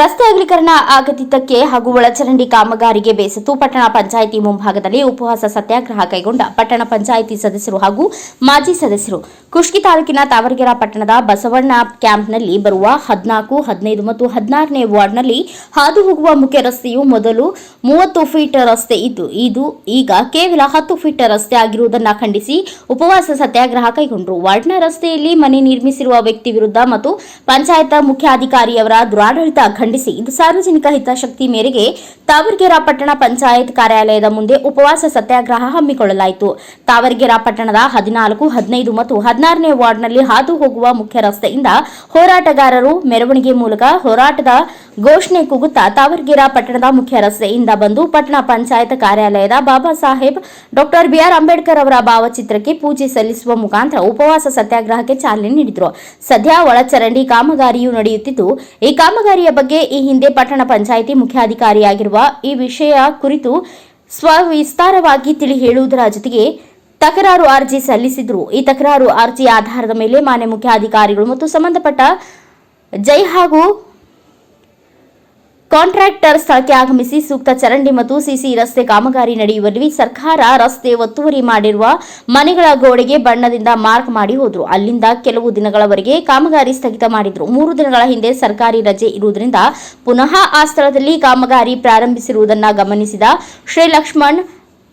ರಸ್ತೆ ಅಗಲೀಕರಣ ಆಗದಿದ್ದಕ್ಕೆ ಹಾಗೂ ಒಳಚರಂಡಿ ಕಾಮಗಾರಿಗೆ ಬೇಸತ್ತು ಪಟ್ಟಣ ಪಂಚಾಯಿತಿ ಮುಂಭಾಗದಲ್ಲಿ ಉಪವಾಸ ಸತ್ಯಾಗ್ರಹ ಕೈಗೊಂಡ ಪಟ್ಟಣ ಪಂಚಾಯಿತಿ ಸದಸ್ಯರು ಹಾಗೂ ಮಾಜಿ ಸದಸ್ಯರು. ಕುಷ್ಕಿ ತಾಲೂಕಿನ ತಾವರಗೆರ ಪಟ್ಟಣದ ಬಸವಣ್ಣ ಕ್ಯಾಂಪ್ನಲ್ಲಿ ಬರುವ ಹದಿನಾಲ್ಕು, ಹದಿನೈದು ಮತ್ತು ಹದಿನಾರನೇ ವಾರ್ಡ್ನಲ್ಲಿ ಹಾದು ಹೋಗುವ ಮುಖ್ಯ ರಸ್ತೆಯು ಮೊದಲು ಮೂವತ್ತು ಫೀಟ್ ರಸ್ತೆ ಇದ್ದು, ಇದು ಈಗ ಕೇವಲ ಹತ್ತು ಫೀಟ್ ರಸ್ತೆ ಆಗಿರುವುದನ್ನು ಖಂಡಿಸಿ ಉಪವಾಸ ಸತ್ಯಾಗ್ರಹ ಕೈಗೊಂಡರು. ವಾರ್ಡ್ನ ರಸ್ತೆಯಲ್ಲಿ ಮನೆ ನಿರ್ಮಿಸಿರುವ ವ್ಯಕ್ತಿ ವಿರುದ್ಧ ಮತ್ತು ಪಂಚಾಯತ್ ಮುಖ್ಯಾಧಿಕಾರಿಯವರ ದುರಾಡಳಿತ ಖಂಡಿಸಿ. ಇದು ಸಾರ್ವಜನಿಕ ಹಿತಾಸಕ್ತಿ ಮೇರೆಗೆ ತಾವರಗೆರೆ ಪಟ್ಟಣ ಪಂಚಾಯತ್ ಕಾರ್ಯಾಲಯದ ಮುಂದೆ ಉಪವಾಸ ಸತ್ಯಾಗ್ರಹ ಹಮ್ಮಿಕೊಳ್ಳಲಾಯಿತು. ತಾವರಗೆರಾ ಪಟ್ಟಣದ ಹದಿನಾಲ್ಕು, ಹದಿನೈದು ಮತ್ತು ಹದಿನಾರನೇ ವಾರ್ಡ್ನಲ್ಲಿ ಹಾದು ಹೋಗುವ ಮುಖ್ಯ ರಸ್ತೆಯಿಂದ ಹೋರಾಟಗಾರರು ಮೆರವಣಿಗೆ ಮೂಲಕ ಹೋರಾಟದ ಘೋಷಣೆ ಕೂಗುತ್ತಾ ತಾವರಗೆರೆ ಪಟ್ಟಣದ ಮುಖ್ಯ ರಸ್ತೆಯಿಂದ ಬಂದು ಪಟ್ಟಣ ಪಂಚಾಯತ್ ಕಾರ್ಯಾಲಯದ Baba Saheb, doctor B R Ambedkar ಅವರ ಭಾವಚಿತ್ರಕ್ಕೆ ಪೂಜೆ ಸಲ್ಲಿಸುವ ಮುಖಾಂತರ ಉಪವಾಸ ಸತ್ಯಾಗ್ರಹಕ್ಕೆ ಚಾಲನೆ ನೀಡಿದರು. ಸದ್ಯ ಒಳಚರಂಡಿ ಕಾಮಗಾರಿಯು ನಡೆಯುತ್ತಿದ್ದು, ಈ ಕಾಮಗಾರಿಯ ಬಗ್ಗೆ ಈ ಹಿಂದೆ ಪಟ್ಟಣ ಪಂಚಾಯಿತಿ ಮುಖ್ಯಾಧಿಕಾರಿಯಾಗಿರುವ ಈ ವಿಷಯ ಕುರಿತು ಸ್ವವಿಸ್ತಾರವಾಗಿ ತಿಳಿ ಹೇಳುವುದರ ಜೊತೆಗೆ ತಕರಾರು ಅರ್ಜಿ ಸಲ್ಲಿಸಿದ್ರು. ಈ ತಕರಾರು ಅರ್ಜಿ ಆಧಾರದ ಮೇಲೆ ಮಾನ್ಯ ಮುಖ್ಯಾಧಿಕಾರಿಗಳು ಮತ್ತು ಸಂಬಂಧಪಟ್ಟ ಜೈ ಹಾಗೂ ಕಾಂಟ್ರಾಕ್ಟರ್ ಸ್ಥಳಕ್ಕೆ ಆಗಮಿಸಿ ಸೂಕ್ತ ಚರಂಡಿ ಮತ್ತು ಸಿಸಿ ರಸ್ತೆ ಕಾಮಗಾರಿ ನಡೆಯುವಲ್ಲಿ ಸರ್ಕಾರ ರಸ್ತೆ ಒತ್ತುವರಿ ಮಾಡಿರುವ ಮನೆಗಳ ಗೋಡೆಗೆ ಬಣ್ಣದಿಂದ ಮಾರ್ಕ್ ಮಾಡಿ ಹೋದರು. ಅಲ್ಲಿಂದ ಕೆಲವು ದಿನಗಳವರೆಗೆ ಕಾಮಗಾರಿ ಸ್ಥಗಿತ ಮಾಡಿದ್ರು. ಮೂರು ದಿನಗಳ ಹಿಂದೆ ಸರ್ಕಾರಿ ರಜೆ ಇರುವುದರಿಂದ ಪುನಃ ಆ ಸ್ಥಳದಲ್ಲಿ ಕಾಮಗಾರಿ ಪ್ರಾರಂಭಿಸಿರುವುದನ್ನು ಗಮನಿಸಿದ ಶ್ರೀ ಲಕ್ಷ್ಮಣ್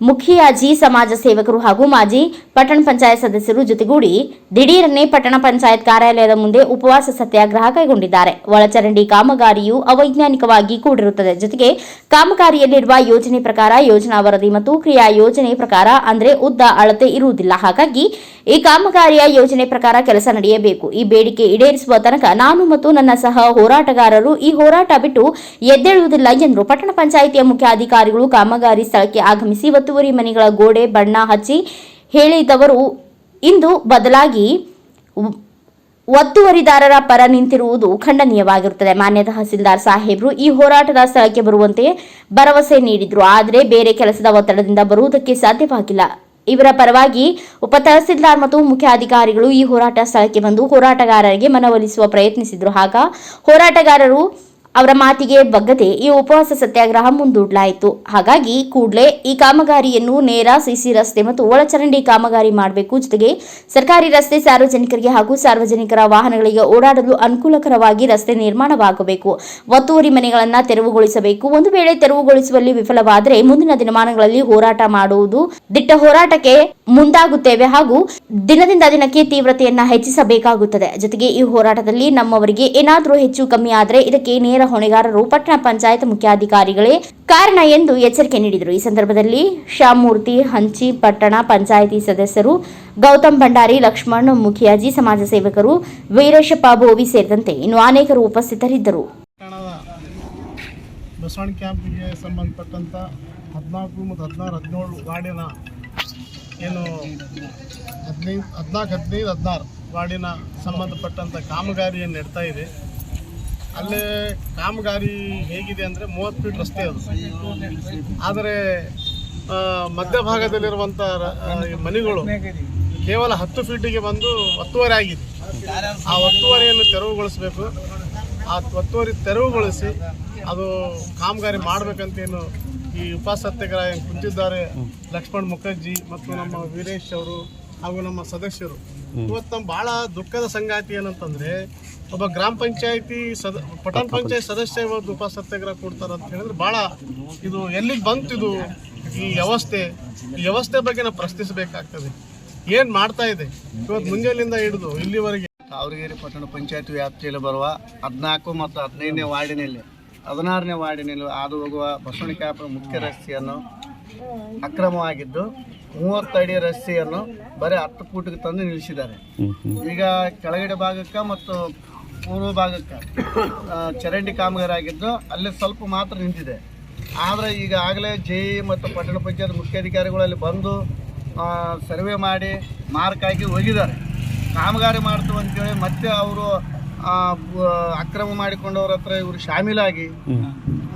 ಮುಖಿಯಾಜಿ ಸಮಾಜ ಸೇವಕರು ಹಾಗೂ ಮಾಜಿ ಪಟ್ಟಣ ಪಂಚಾಯತ್ ಸದಸ್ಯರು ಜೊತೆಗೂಡಿ ದಿಢೀರನ್ನೇ ಪಟ್ಟಣ ಪಂಚಾಯತ್ ಕಾರ್ಯಾಲಯದ ಮುಂದೆ ಉಪವಾಸ ಸತ್ಯಾಗ್ರಹ ಕೈಗೊಂಡಿದ್ದಾರೆ. ಒಳಚರಂಡಿ ಕಾಮಗಾರಿಯು ಅವೈಜ್ಞಾನಿಕವಾಗಿ ಕೂಡಿರುತ್ತದೆ. ಜೊತೆಗೆ ಕಾಮಗಾರಿಯಲ್ಲಿರುವ ಯೋಜನೆ ಪ್ರಕಾರ ಯೋಜನಾ ವರದಿ ಮತ್ತು ಕ್ರಿಯಾ ಯೋಜನೆ ಪ್ರಕಾರ ಅಂದರೆ ಉದ್ದ ಅಳತೆ ಇರುವುದಿಲ್ಲ. ಹಾಗಾಗಿ ಈ ಕಾಮಗಾರಿಯ ಯೋಜನೆ ಪ್ರಕಾರ ಕೆಲಸ ನಡೆಯಬೇಕು. ಈ ಬೇಡಿಕೆ ಈಡೇರಿಸುವ ತನಕ ನಾನು ಮತ್ತು ನನ್ನ ಸಹ ಹೋರಾಟಗಾರರು ಈ ಹೋರಾಟ ಬಿಟ್ಟು ಎದ್ದೇಳುವುದಿಲ್ಲ ಎಂದರು. ಪಟ್ಟಣ ಪಂಚಾಯಿತಿಯ ಮುಖ್ಯ ಅಧಿಕಾರಿಗಳು ಕಾಮಗಾರಿ ಸ್ಥಳಕ್ಕೆ ಆಗಮಿಸಿ ಒತ್ತುವರಿ ಮನೆಗಳ ಗೋಡೆ ಬಣ್ಣ ಹಚ್ಚಿ ಹೇಳಿದವರು, ಇಂದು ಬದಲಾಗಿ ಒತ್ತುವರಿದಾರರ ಪರ ನಿಂತಿರುವುದು ಖಂಡನೀಯವಾಗಿರುತ್ತದೆ. ಮಾನ್ಯ ತಹಸೀಲ್ದಾರ್ ಸಾಹೇಬ್ರು, ಈ ಹೋರಾಟದ ಸ್ಥಳಕ್ಕೆ ಬರುವಂತೆ ಭರವಸೆ ನೀಡಿದ್ರು. ಆದರೆ ಬೇರೆ ಕೆಲಸದ ಒತ್ತಡದಿಂದ ಬರುವುದಕ್ಕೆ ಸಾಧ್ಯವಾಗಿಲ್ಲ. ಇವರ ಪರವಾಗಿ ಉಪ ತಹಸೀಲ್ದಾರ್ ಮತ್ತು ಮುಖ್ಯಾಧಿಕಾರಿಗಳು ಈ ಹೋರಾಟ ಸ್ಥಳಕ್ಕೆ ಬಂದು ಹೋರಾಟಗಾರರಿಗೆ ಮನವೊಲಿಸುವ ಪ್ರಯತ್ನಿಸಿದ್ರು. ಆಗ ಹೋರಾಟಗಾರರು ಅವರ ಮಾತಿಗೆ ಬಗ್ಗದೆ ಈ ಉಪವಾಸ ಸತ್ಯಾಗ್ರಹ ಮುಂದೂಡಲಾಯಿತು. ಹಾಗಾಗಿ ಕೂಡಲೇ ಈ ಕಾಮಗಾರಿಯನ್ನು ನೇರ ಸಿಸಿ ರಸ್ತೆ ಮತ್ತು ಒಳಚರಂಡಿ ಕಾಮಗಾರಿ ಮಾಡಬೇಕು. ಜೊತೆಗೆ ಸರ್ಕಾರಿ ರಸ್ತೆ ಸಾರ್ವಜನಿಕರಿಗೆ ಹಾಗೂ ಸಾರ್ವಜನಿಕರ ವಾಹನಗಳಿಗೆ ಓಡಾಡಲು ಅನುಕೂಲಕರವಾಗಿ ರಸ್ತೆ ನಿರ್ಮಾಣವಾಗಬೇಕು. ಒತ್ತುವರಿ ಮನೆಗಳನ್ನು ತೆರವುಗೊಳಿಸಬೇಕು. ಒಂದು ವೇಳೆ ತೆರವುಗೊಳಿಸುವಲ್ಲಿ ವಿಫಲವಾದರೆ ಮುಂದಿನ ದಿನಮಾನಗಳಲ್ಲಿ ಹೋರಾಟ ಮಾಡುವುದು ದಿಟ್ಟ ಹೋರಾಟಕ್ಕೆ ಮುಂದಾಗುತ್ತೇವೆ ಹಾಗೂ ದಿನದಿಂದ ದಿನಕ್ಕೆ ತೀವ್ರತೆಯನ್ನ ಹೆಚ್ಚಿಸಬೇಕಾಗುತ್ತದೆ. ಜೊತೆಗೆ ಈ ಹೋರಾಟದಲ್ಲಿ ನಮ್ಮವರಿಗೆ ಏನಾದರೂ ಹೆಚ್ಚು ಕಮ್ಮಿ ಆದರೆ ಇದಕ್ಕೆ ನೇರ ಹೊಣೆಗಾರರು ಪಟ್ಟಣ ಪಂಚಾಯತ್ ಮುಖ್ಯಾಧಿಕಾರಿಗಳೇ ಕಾರಣ ಎಂದು ಎಚ್ಚರಿಕೆ ನೀಡಿದರು. ಈ ಸಂದರ್ಭದಲ್ಲಿ ಶ್ಯಾಮೂರ್ತಿ ಹಂಚಿ ಪಟ್ಟಣ ಪಂಚಾಯಿತಿ ಸದಸ್ಯರು ಗೌತಮ್ ಭಂಡಾರಿ, ಲಕ್ಷ್ಮಣ್ ಮುಖಿಯಾಜಿ, ಸಮಾಜ ಸೇವಕರು ವೀರೇಶಪ್ಪ ಬೋವಿ ಸೇರಿದಂತೆ ಇನ್ನು ಅನೇಕರು ಉಪಸ್ಥಿತರಿದ್ದರು. ಬಸವಣ್ಣ ಕ್ಯಾಂಪಿಗೆ ಸಂಬಂಧಪಟ್ಟಂಥ ಹದಿನಾಲ್ಕು ಮತ್ತು ಹದಿನಾರು ಹದಿನೇಳು ವಾರ್ಡಿನ ಏನು ಹದಿನೈದು ಹದಿನಾಲ್ಕು ಹದಿನೈದು ಹದಿನಾರು ವಾರ್ಡಿನ ಸಂಬಂಧಪಟ್ಟಂಥ ಕಾಮಗಾರಿಯನ್ನು ನಡ್ತಾ ಇದೆ ಅಲ್ಲೇ ಕಾಮಗಾರಿ ಹೇಗಿದೆ ಅಂದರೆ ಮೂವತ್ತು ಫೀಟ್ ರಸ್ತೆ ಅದು. ಆದರೆ ಮಧ್ಯಭಾಗದಲ್ಲಿರುವಂಥ ಮನೆಗಳು ಕೇವಲ ಹತ್ತು ಫೀಟಿಗೆ ಬಂದು ಒತ್ತುವರಿ ಆಗಿದೆ. ಆ ಒತ್ತುವರಿಯನ್ನು ತೆರವುಗೊಳಿಸಬೇಕು. ಆ ಒತ್ತುವರಿ ತೆರವುಗೊಳಿಸಿ ಅದು ಕಾಮಗಾರಿ ಮಾಡಬೇಕಂತೇನು ಈ ಸತ್ಯಾಗ್ರಹ ಕುಂತಿದ್ದಾರೆ ಲಕ್ಷ್ಮಣ್ ಮುಖರ್ಜಿ ಮತ್ತು ನಮ್ಮ ವೀರೇಶ್ ಅವರು ಹಾಗೂ ನಮ್ಮ ಸದಸ್ಯರು. ಇವತ್ತು ನಮ್ಮ ಭಾಳ ದುಃಖದ ಸಂಗಾತಿ ಏನಂತಂದ್ರೆ ಒಬ್ಬ ಗ್ರಾಮ ಪಂಚಾಯತಿ ಸದ ಪಟ್ಟಣ ಪಂಚಾಯತ್ ಸದಸ್ಯ ಇವತ್ತು ಉಪ ಸತ್ಯಾಗ್ರಹ ಕೊಡ್ತಾರೆ ಅಂತ ಹೇಳಿದ್ರೆ ಭಾಳ ಇದು ಎಲ್ಲಿಗೆ ಬಂತು ಇದು ಈ ವ್ಯವಸ್ಥೆ? ಈ ವ್ಯವಸ್ಥೆ ಬಗ್ಗೆ ನಾವು ಪ್ರಶ್ನಿಸಬೇಕಾಗ್ತದೆ. ಏನು ಮಾಡ್ತಾ ಇದೆ? ಇವತ್ತು ಮುಂಜಾನೆಯಿಂದ ಹಿಡಿದು ಇಲ್ಲಿವರೆಗೆ. ತಾವರಗೇರಿ ಪಟ್ಟಣ ಪಂಚಾಯತ್ ವ್ಯಾಪ್ತಿಯಲ್ಲಿ ಬರುವ ಹದಿನಾಲ್ಕು ಮತ್ತು ಹದಿನೈದನೇ ವಾರ್ಡಿನಲ್ಲಿ ಹದಿನಾರನೇ ವಾರ್ಡಿನಲ್ಲಿ ಹಾದು ಹೋಗುವ ಬಸವಣಿಕಾಪುರ ಮುಖ್ಯ ರಸ್ತೆಯನ್ನು ಅಕ್ರಮವಾಗಿದ್ದು ಮೂವತ್ತು ಅಡಿ ರಸ್ತೆಯನ್ನು ಬರೀ ಹತ್ತು ಫೂಟ್ಗೆ ತಂದು ನಿಲ್ಲಿಸಿದ್ದಾರೆ. ಈಗ ಕೆಳಗಡೆ ಭಾಗಕ್ಕೆ ಮತ್ತು ಪೂರ್ವ ಭಾಗಕ್ಕೆ ಚರಂಡಿ ಕಾಮಗಾರಿ ಆಗಿದ್ದು ಅಲ್ಲಿ ಸ್ವಲ್ಪ ಮಾತ್ರ ನಿಂತಿದೆ. ಆದರೆ ಈಗ ಆಗಲೇ ಜೆ ಇ ಮತ್ತು ಪಟ್ಟಣ ಪಂಚಾಯತ್ ಮುಖ್ಯಾಧಿಕಾರಿಗಳು ಅಲ್ಲಿ ಬಂದು ಸರ್ವೆ ಮಾಡಿ ಮಾರ್ಕ್ ಹಾಕಿ ಹೋಗಿದ್ದಾರೆ. ಕಾಮಗಾರಿ ಮಾಡ್ತೀವಿ ಅಂತೇಳಿ ಮತ್ತೆ ಅವರು ಅಕ್ರಮ ಮಾಡಿಕೊಂಡವ್ರ ಹತ್ರ ಇವರು ಶಾಮೀಲಾಗಿ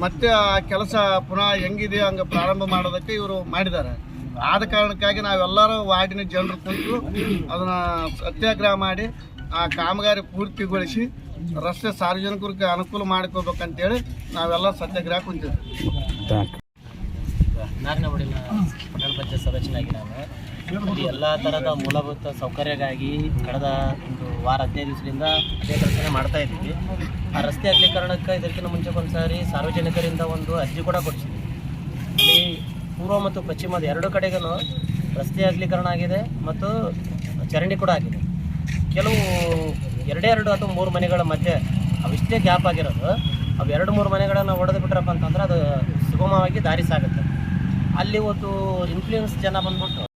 ಮತ್ತೆ ಆ ಕೆಲಸ ಪುನಃ ಹೆಂಗಿದೆಯೋ ಹಂಗೆ ಪ್ರಾರಂಭ ಮಾಡೋದಕ್ಕೆ ಇವರು ಮಾಡಿದ್ದಾರೆ. ಆದ ಕಾರಣಕ್ಕಾಗಿ ನಾವೆಲ್ಲರೂ ವಾರ್ಡಿನ ಜನರು ಕುಂತು ಅದನ್ನ ಸತ್ಯಾಗ್ರಹ ಮಾಡಿ ಆ ಕಾಮಗಾರಿ ಪೂರ್ತಿಗೊಳಿಸಿ ರಸ್ತೆ ಸಾರ್ವಜನಿಕರಿಗೆ ಅನುಕೂಲ ಮಾಡ್ಕೋಬೇಕಂತೇಳಿ ನಾವೆಲ್ಲ ಸತ್ಯಾಗ್ರಹ ಕುಂತೀವಿ ನಾರಿನವಾಡಿನ ಪಟ್ಟಣ ಪಂಚಾಯತ್ ಸದಸ್ಯನಾಗಿ ನಾನು. ಎಲ್ಲ ಥರದ ಮೂಲಭೂತ ಸೌಕರ್ಯಕ್ಕಾಗಿ ಕಳೆದ ಒಂದು ವಾರ ಹದಿನೈದು ದಿವಸದಿಂದ ಅದೇ ಕೆಲಸನೇ ಮಾಡ್ತಾ ಇದ್ದೀವಿ. ಆ ರಸ್ತೆ ಅಗಲೀಕರಣಕ್ಕೆ ಇದಕ್ಕಿಂತ ಮುಂಚೆ ಒಂದು ಸಾರಿ ಸಾರ್ವಜನಿಕರಿಂದ ಒಂದು ಅರ್ಜಿ ಕೂಡ ಕೊಡಿಸಿದ್ವಿ. ಪೂರ್ವ ಮತ್ತು ಪಶ್ಚಿಮದ ಎರಡು ಕಡೆಗೂ ರಸ್ತೆ ಅಗಲೀಕರಣ ಆಗಿದೆ ಮತ್ತು ಚರಂಡಿ ಕೂಡ ಆಗಿದೆ. ಕೆಲವು ಎರಡೇ ಎರಡು ಅಥವಾ ಮೂರು ಮನೆಗಳ ಮಧ್ಯೆ ಅವಿಷ್ಟೇ ಗ್ಯಾಪ್ ಆಗಿರೋದು. ಅವು ಎರಡು ಮೂರು ಮನೆಗಳನ್ನು ಹೊಡೆದು ಬಿಟ್ರಪ್ಪ ಅಂತಂದ್ರೆ ಅದು ಸುಗಮವಾಗಿ ದಾರಿ ಸಾಗುತ್ತೆ. ಅಲ್ಲಿ ಒಂದು ಇನ್ಫ್ಲೂಯೆನ್ಸ್ ಜನ ಬಂದ್ಬಿಟ್ಟು